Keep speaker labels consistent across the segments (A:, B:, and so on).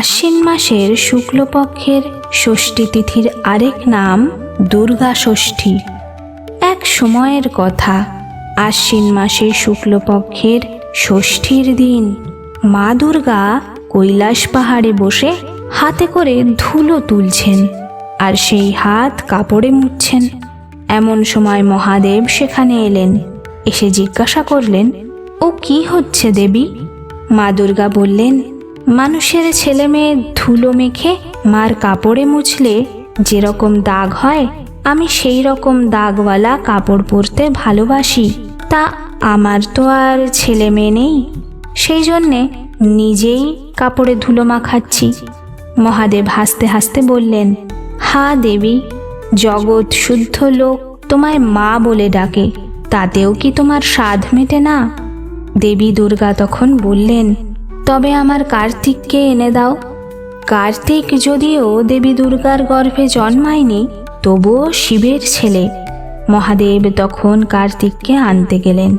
A: আশ্বিন মাসের শুক্লপক্ষের ষষ্ঠী তিথির আরেক নাম দুর্গা ষষ্ঠী। এক সময়ের কথা, আশ্বিন মাসে শুক্লপক্ষের ষষ্ঠীর দিন। মা দুর্গা কৈলাস পাহাড়ে বসে হাতে করে ধুলো তুলছেন আর সেই হাত কাপড়ে মুছছেন। এমন সময় মহাদেব সেখানে এলেন, এসে জিজ্ঞাসা করলেন, ও কি হচ্ছে দেবী? মা দুর্গা বললেন মানুষের ছেলে মেয়ে ধুলো মেখে মার কাপড়ে মুছলে যেরকম দাগ হয়, আমি সেই রকম দাগওয়ালা কাপড় পরতে ভালোবাসি। তা আমার তো আর ছেলে মেয়ে নেই। সেই জন্যে নিজেই কাপড়ে ধুলো মাখাচ্ছি। মহাদেব হাসতে হাসতে বললেন, হা দেবী, জগৎ শুদ্ধ লোক তোমায় মা বলে ডাকে, তাতেও কি তোমার স্বাদ মেটে না? দেবী দুর্গা তখন বললেন তবে আমার কার্তিককে এনে দাও। কার্তিক যদিও দেবী দুর্গার গর্ভে জন্মায়নি, তবুও শিবের ছেলে। মহাদেব তখন কার্তিককে আনতে গেলেন।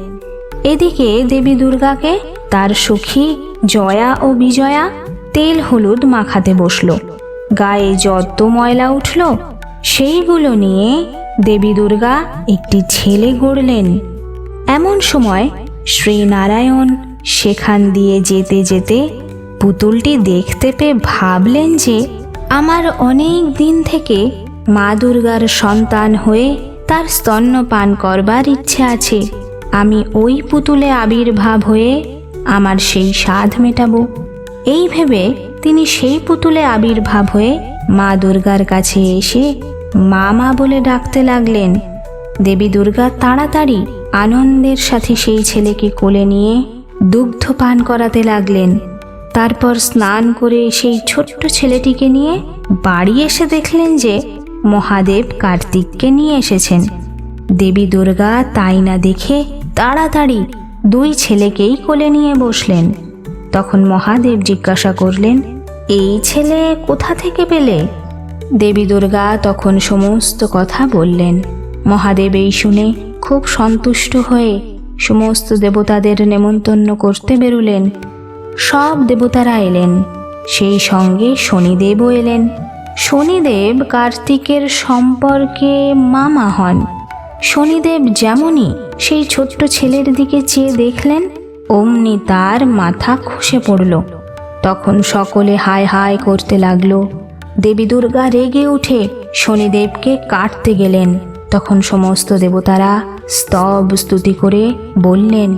A: এদিকে দেবী দুর্গাকে তার সখী জয়া ও বিজয়া তেল হলুদ মাখাতে বসল। গায়ে যত ময়লা উঠল, সেইগুলো নিয়ে দেবী দুর্গা একটি ছেলে গড়লেন। এমন সময় শ্রীনারায়ণ সেখান দিয়ে যেতে যেতে পুতুলটি দেখতে পেয়ে ভাবলেন যে আমার অনেক দিন থেকে মা দুর্গার সন্তান হয়ে তার স্তন্যপান করবার ইচ্ছে আছে। আমি ওই পুতুলে আবির্ভাব হয়ে আমার সেই স্বাদ মেটাবো। এই ভেবে তিনি সেই পুতুলে আবির্ভাব হয়ে মা দুর্গার কাছে এসে মা মা বলে ডাকতে লাগলেন। দেবী দুর্গা তাড়াতাড়ি আনন্দের সাথে সেই ছেলেকে কোলে নিয়ে দুগ্ধ পান করাতে লাগলেন। তারপর স্নান করে সেই ছোট্ট ছেলেটিকে নিয়ে বাড়ি এসে দেখলেন যে মহাদেব কার্তিককে নিয়ে এসেছেন। দেবী দুর্গা তাই না দেখে তাড়াতাড়ি দুই ছেলেকেই কোলে নিয়ে বসলেন। তখন মহাদেব জিজ্ঞাসা করলেন, এই ছেলে কোথা থেকে পেলে? দেবী দুর্গা তখন সমস্ত কথা বললেন। মহাদেব এই শুনে খুব সন্তুষ্ট হয়ে সমস্ত দেবতাদের নেমন্তন্ন করতে বেরুলেন। সব দেবতারা এলেন। সেই সঙ্গে শনিদেবও এলেন। শনিদেব কার্তিকের সম্পর্কে মামা হন। শনিদেব যেমনই সেই ছোট্ট ছেলের দিকে চেয়ে দেখলেন, অমনি তার মাথা খসে পড়ল। তখন সকলে হায় হায় করতে লাগল। দেবী দুর্গা রেগে উঠে শনিদেবকে কাটতে গেলেন। তখন সমস্ত দেবতারা স্তব স্তুতি করে বললেন,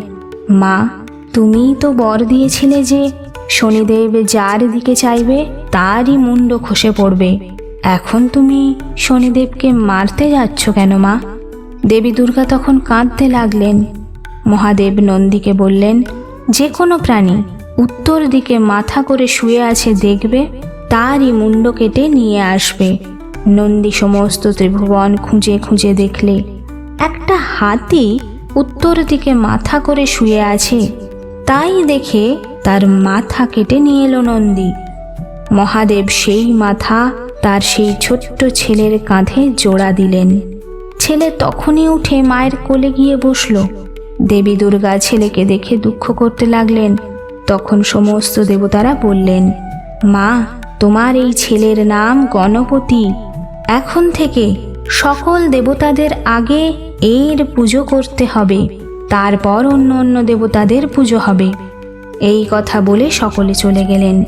A: মা, তুমিই তো বর দিয়েছিলে যে শনিদেব যার দিকে চাইবে, তারই মুন্ড খসে পড়বে। এখন তুমি শনিদেবকে মারতে যাচ্ছ কেন, মা? দেবী দুর্গা তখন কাঁদতে লাগলেন। মহাদেব নন্দীকে বললেন, যে কোনো প্রাণী উত্তর দিকে মাথা করে শুয়ে আছে দেখবে, তারই মুন্ড কেটে নিয়ে আসবে। নন্দী সমস্ত ত্রিভুবন খুঁজে খুঁজে দেখলে হাতি উত্তর দিকে মাথা করে শুয়ে আছে। তাই দেখে তার মাথা কেটে নিয়ে এলো নন্দী। মহাদেব সেই মাথা তার সেই ছোট্ট ছেলের কাঁধে জোড়া দিলেন। ছেলে তখনই উঠে মায়ের কোলে গিয়ে বসল। দেবী দুর্গা ছেলেকে দেখে দুঃখ করতে লাগলেন। তখন সমস্ত দেবতারা বললেন, মা, তোমার এই ছেলের নাম গণপতি। এখন থেকে সকল দেবতাদের আগে এর পুজো করতে হবে। তারপর অন্য অন্য দেবতাদের পুজো হবে। এই কথা বলে সকলে চলে গেলেন।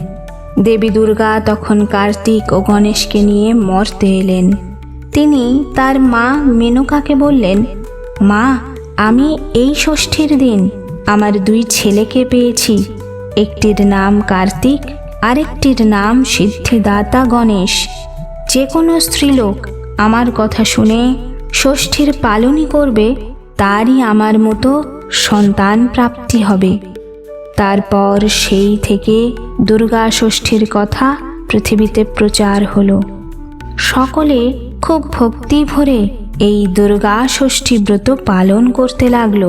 A: দেবী দুর্গা তখন কার্তিক ও গণেশকে নিয়ে মর্তে এলেন। তিনি তার মা মেনকাকে বললেন, মা, আমি এই ষষ্ঠীর দিন আমার দুই ছেলেকে পেয়েছি। একটির নাম কার্তিক, আরেকটির নাম সিদ্ধিদাতা গণেশ। যে কোনো স্ত্রীলোক আমার কথা শুনে ষষ্ঠীর পালনই করবে, তারই আমার মতো সন্তান প্রাপ্তি হবে। তারপর সেই থেকে দুর্গা ষষ্ঠীর কথা পৃথিবীতে প্রচার হলো। সকলে খুব ভক্তি ভরে এই দুর্গা ষষ্ঠী ব্রত পালন করতে লাগল।